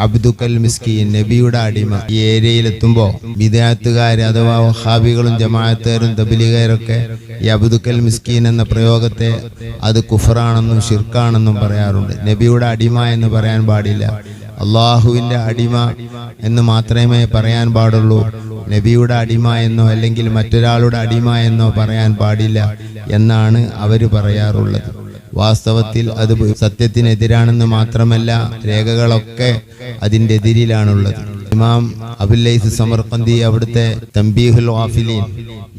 അബ്ദുക്കൽ മിസ്കീൻ നബിയുടെ അടിമ. ഈ ഏരിയയിലെത്തുമ്പോൾ വിദ്യാർത്ഥുകാർ അഥവാ വഹാബികളും ജമാഅത്തുകാരും തബിലികാരൊക്കെ ഈ അബ്ദുക്കൽ മിസ്കീൻ എന്ന പ്രയോഗത്തെ അത് കുഫറാണെന്നും ഷിർക്കാണെന്നും പറയാറുണ്ട്. നബിയുടെ അടിമ എന്ന് പറയാൻ പാടില്ല. അള്ളാഹുവിന്റെ അടിമ എന്ന് മാത്രമേ പറയാൻ പാടുള്ളൂ. നബിയുടെ അടിമ എന്നോ അല്ലെങ്കിൽ മറ്റൊരാളുടെ അടിമ എന്നോ പറയാൻ പാടില്ല എന്നാണ് അവർ പറയാറുള്ളത്. വാസ്തവത്തിൽ അത് സത്യത്തിനെതിരാണെന്ന് മാത്രമല്ല രേഖകളൊക്കെ അതിന്റെ എതിരിലാണുള്ളത് ഇമാം അബുല്ലൈസ് സമർക്കന്തി അവിടുത്തെ തമ്പീഹുൽ വാഫിലീൻ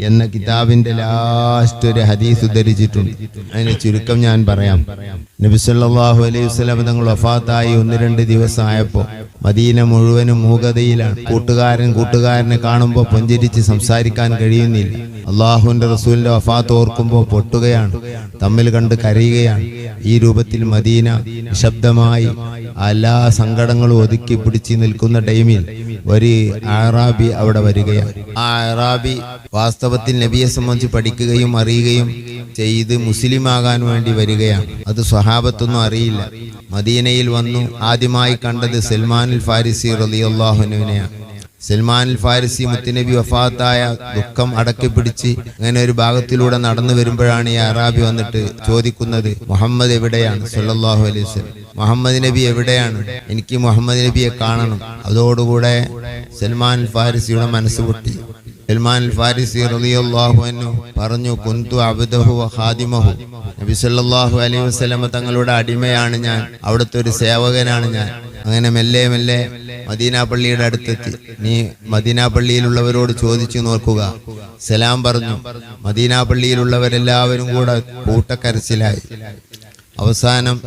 എന്ന കിതാബിന്റെ ലാസ്റ്റ് ഒരു ഹദീസ് ഉദ്ധരിച്ചിട്ടുണ്ട്. അതിന് ചുരുക്കം ഞാൻ പറയാം. നബി സല്ലല്ലാഹു അലൈഹി വസല്ലം തങ്ങൾ വഫാത്തായി ഒന്ന് രണ്ട് ദിവസമായപ്പോ മദീന മുഴുവനും മൂകതയിലാണ്. കൂട്ടുകാരൻ കൂട്ടുകാരനെ കാണുമ്പോൾ പുഞ്ചിരിച്ച് സംസാരിക്കാൻ കഴിയുന്നില്ല. അള്ളാഹുവിന്റെ റസൂലിന്റെ വഫാത്ത് ഓർക്കുമ്പോൾ പൊട്ടുകയാണ്. തമ്മിൽ കണ്ട് കരയുകയാണ്. ഈ രൂപത്തിൽ മദീന നിശബ്ദമായി എല്ലാ സങ്കടങ്ങളും ഒതുക്കി പിടിച്ച് നിൽക്കുന്ന ടൈമിൽ ഒരു ആറാബി അവിടെ വരികയാണ്. ആ ആറാബി വാസ്തവത്തിൽ നബിയെ സംബന്ധിച്ച് പഠിക്കുകയും അറിയുകയും ചെയ്ത് മുസ്ലിമാകാൻ വേണ്ടി വരികയാണ്. അത് സ്വഹാബത്തൊന്നും അറിയില്ല. മദീനയിൽ വന്നു ആദ്യമായി കണ്ടത് സൽമാനുൽ ഫാരിസി റലിയല്ലാഹുനുവിനെയാണ് സൽമാൻ ഫാരിസി മുത്തുനബി വഫാത്തായ ദുഃഖം അടക്കി പിടിച്ച് അങ്ങനെ ഒരു ഭാഗത്തിലൂടെ നടന്നു വരുമ്പോഴാണ് ഈ അറാബി വന്നിട്ട് ചോദിക്കുന്നത് മുഹമ്മദ് എവിടെയാണ്? സല്ലല്ലാഹു അലൈഹി വസല്ലം. മുഹമ്മദ് നബി എവിടെയാണ്? എനിക്ക് മുഹമ്മദ് നബിയെ കാണണം. അതോടുകൂടെ സൽമാൻ ഫാരിസിയുടെ മനസ്സ് പൊട്ടി. സൽമാൻ ഫാരിസി റളിയല്ലാഹു അൻഹു പറഞ്ഞു കുന്തു അബ്ദഹു ഖാദിമഹു. നബി സല്ലല്ലാഹു അലൈഹി വസല്ലം തങ്ങളുടെ അടിമയാണ് ഞാൻ. അവിടുത്തെ ഒരു സേവകനാണ് ഞാൻ. അങ്ങനെ മെല്ലെ മെല്ലെ മദീന പള്ളിയുടെ അടുത്തെത്തി. നീ മദീന പള്ളിയിലുള്ളവരോട് ചോദിച്ചു നോക്കുക. സലാം പറഞ്ഞു. മദീന പള്ളിയിലുള്ളവരെല്ലാവരും കൂടെ കൂട്ടക്കരച്ചിലായി. അവസാനം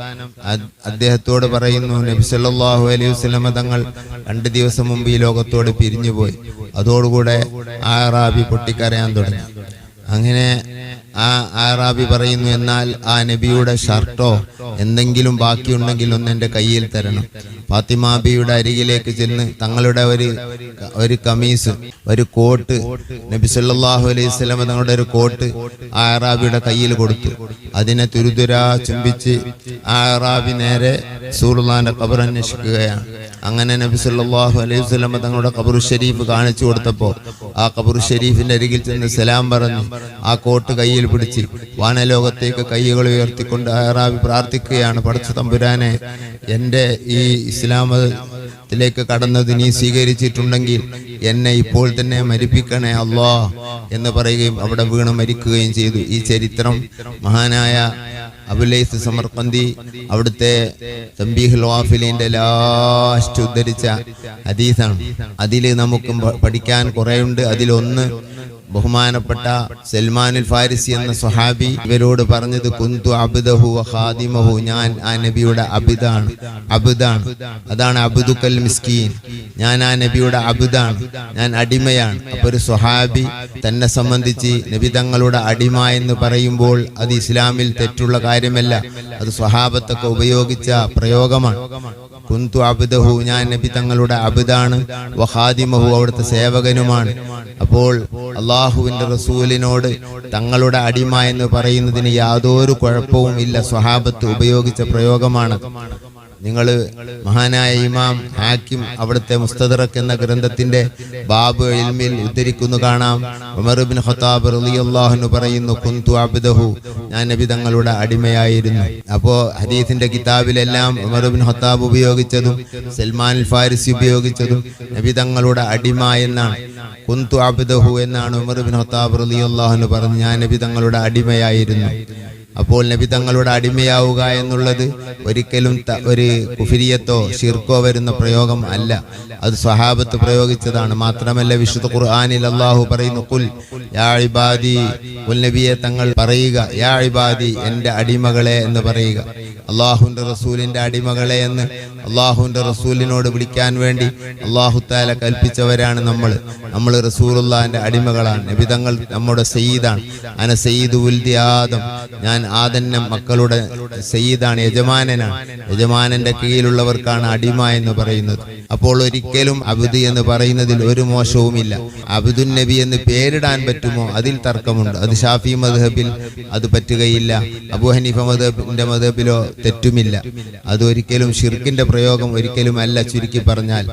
അദ്ദേഹത്തോട് പറയുന്നു നബി സല്ലല്ലാഹു അലൈഹി വസല്ലമ തങ്ങൾ രണ്ട് ദിവസം മുമ്പ് ഈ ലോകത്തോട് പിരിഞ്ഞുപോയി. അതോടുകൂടെ ആ റാബി പൊട്ടിക്കരയാൻ തുടങ്ങി. അങ്ങനെ ആ ആറാബി പറയുന്നു എന്നാൽ ആ നബിയുടെ ഷർട്ടോ എന്തെങ്കിലും ബാക്കിയുണ്ടെങ്കിൽ ഒന്ന് എന്റെ കയ്യിൽ തരണം. ഫാത്തിമാബിയുടെ അരികിലേക്ക് ചെന്ന് തങ്ങളുടെ ഒരു ഒരു കമീസ് ഒരു കോട്ട് നബി സല്ലല്ലാഹു അലൈഹി സ്വലമ തങ്ങളുടെ ഒരു കോട്ട് ആ അറാബിയുടെ കയ്യിൽ കൊടുത്തു. അതിനെ തുരുതുരാ ചുംബിച്ച് ആ അറാബി നേരെ സൂർലാന്റെ കബർ അന്വേഷിക്കുകയാണ് അങ്ങനെ നബി സല്ലല്ലാഹു അലൈഹി വസല്ലം തങ്ങളുടെ ഖബറു ഷരീഫ് കാണിച്ചു കൊടുത്തപ്പോൾ ആ ഖബറു ഷരീഫിന്റെ അരികിൽ ചെന്ന് സലാം പറഞ്ഞു. ആ കോട്ട് കയ്യിൽ പിടിച്ച് വാനലോകത്തേക്ക് കൈകൾ ഉയർത്തിക്കൊണ്ട് അറാബി പ്രാർത്ഥിക്കുകയാണ്. പടച്ച തമ്പുരാനെ എന്റെ ഈ ഇസ്ലാമത്തിലേക്ക് കടന്നത് നീ സ്വീകരിച്ചിട്ടുണ്ടെങ്കിൽ എന്നെ ഇപ്പോൾ തന്നെ മരിപ്പിക്കണേ അല്ലാ എന്ന് പറയുകയും അവിടെ വീണ് മരിക്കുകയും ചെയ്തു. ഈ ചരിത്രം മഹാനായ അബുലൈസ് സമർപ്പന്തി അവിടുത്തെ തംബീഹുൽ വാഫിലിന്റെ ലാസ്റ്റ് ഉദ്ധരിച്ച ഹദീസാണ്. അതിൽ നമുക്ക് പഠിക്കാൻ കുറേയുണ്ട്. അതിലൊന്ന് ബഹുമാനപ്പെട്ട സൽമാനുൽ ഫാരിസി എന്ന സ്വഹാബി ഇവരോട് പറഞ്ഞത് കുന്തു അബുദഹു ഖാദിമഹു. ഞാൻ ആ നബിയുടെ അബിദാണ് അബുദാണ്. അതാണ് അബുദുക്കൽ മിസ്കീൻ. ഞാൻ ആ നബിയുടെ അബുദാണ് ഞാൻ അടിമയാണ്. അപ്പൊ ഒരു സ്വഹാബി തന്നെ സംബന്ധിച്ച് നബി തങ്ങളുടെ അടിമ എന്ന് പറയുമ്പോൾ അത് ഇസ്ലാമിൽ തെറ്റുള്ള കാര്യമല്ല. അത് സ്വഹാബത്തൊക്കെ ഉപയോഗിച്ച പ്രയോഗമാണ്. കുന്തു അബുദഹു. ഞാൻ നബി തങ്ങളുടെ അബുദാണ് വഹാദിമഹു അവിടുത്തെ സേവകനുമാണ്. അപ്പോൾ അള്ളാഹുവിന്റെ റസൂലിനോട് തങ്ങളുടെ അടിമ എന്ന് പറയുന്നതിന് യാതൊരു കുഴപ്പവും ഇല്ല സ്വഹാബത്ത് ഉപയോഗിച്ച പ്രയോഗമാണ്. നിങ്ങൾ മഹാനായ ഇമാം ഹാക്കിം അവിടുത്തെ മുസ്തദറക്ക് എന്ന ഗ്രന്ഥത്തിന്റെ ബാബ് ഇൽമിൽ ഉദ്ധരിക്കുന്നു കാണാം. ഉമർ ഹത്താബ് റളിയല്ലാഹു പറയുന്നു കുന്തു അബ്ദഹു. ഞാൻ നബി തങ്ങളുടെ അടിമയായിരുന്നു. അപ്പോൾ ഹദീസിന്റെ കിതാബിലെല്ലാം ഉമർ ഹത്താബ് ഉപയോഗിച്ചതും സൽമാൻ ഫാരിസി ഉപയോഗിച്ചതും നബി തങ്ങളുടെ അടിമ എന്നാണ്. കുന്തു അബ്ദഹു എന്നാണ് ഉമർ ഹത്താബ് റളിയല്ലാഹു പറഞ്ഞു ഞാൻ നബി തങ്ങളുടെ അടിമയായിരുന്നു. അപ്പോൾ നബി തങ്ങളുടെ അടിമയാവുക എന്നുള്ളത് ഒരിക്കലും ഒരു കുഫിരിയത്തോ ശിർക്കോ വരുന്ന പ്രയോഗം അല്ല. അത് സ്വഹാബത്ത് പ്രയോഗിച്ചതാണ്. മാത്രമല്ല വിശുദ്ധ ഖുർആാനിൽ അള്ളാഹു പറയുന്നു കുൽ യാ ഇബാദി നബിയെ തങ്ങൾ പറയുക യാ ഇബാദി എന്റെ അടിമകളെ എന്ന് പറയുക. അള്ളാഹുന്റെ റസൂലിന്റെ അടിമകളെ എന്ന് അള്ളാഹുന്റെ റസൂലിനോട് വിളിക്കാൻ വേണ്ടി അള്ളാഹു താല കൽപ്പിച്ചവരാണ് നമ്മൾ. നമ്മൾ റസൂലുള്ളാഹിന്റെ അടിമകളാണ്. നബി തങ്ങൾ നമ്മുടെ സയ്യിദാണ്. അന സയ്യിദ് ഉൽദി ആദം ഞാൻ ആദന്റെ മക്കളുടെ സയ്യിദാണ് യജമാനനാണ്. യജമാനന്റെ കീഴിലുള്ളവർക്കാണ് അടിമ എന്ന് പറയുന്നത്. അപ്പോൾ ഒരിക്കലും അബുദ് എന്ന് പറയുന്നതിൽ ഒരു മോശവുമില്ല. അബുദുൻ നബി എന്ന് പേരിടാൻ പറ്റുമോ? അതിൽ തർക്കമുണ്ട്. അത് ഷാഫി മദ്ഹബിൽ അത് പറ്റുകയില്ല. അബു ഹനീഫ മദ്ഹബിന്റെ മദ്ഹബിലോ തെറ്റുമില്ല. അതൊരിക്കലും ഷിർക്കിന്റെ പ്രയോഗം ഒരിക്കലും അല്ല ചുരുക്കി പറഞ്ഞാൽ.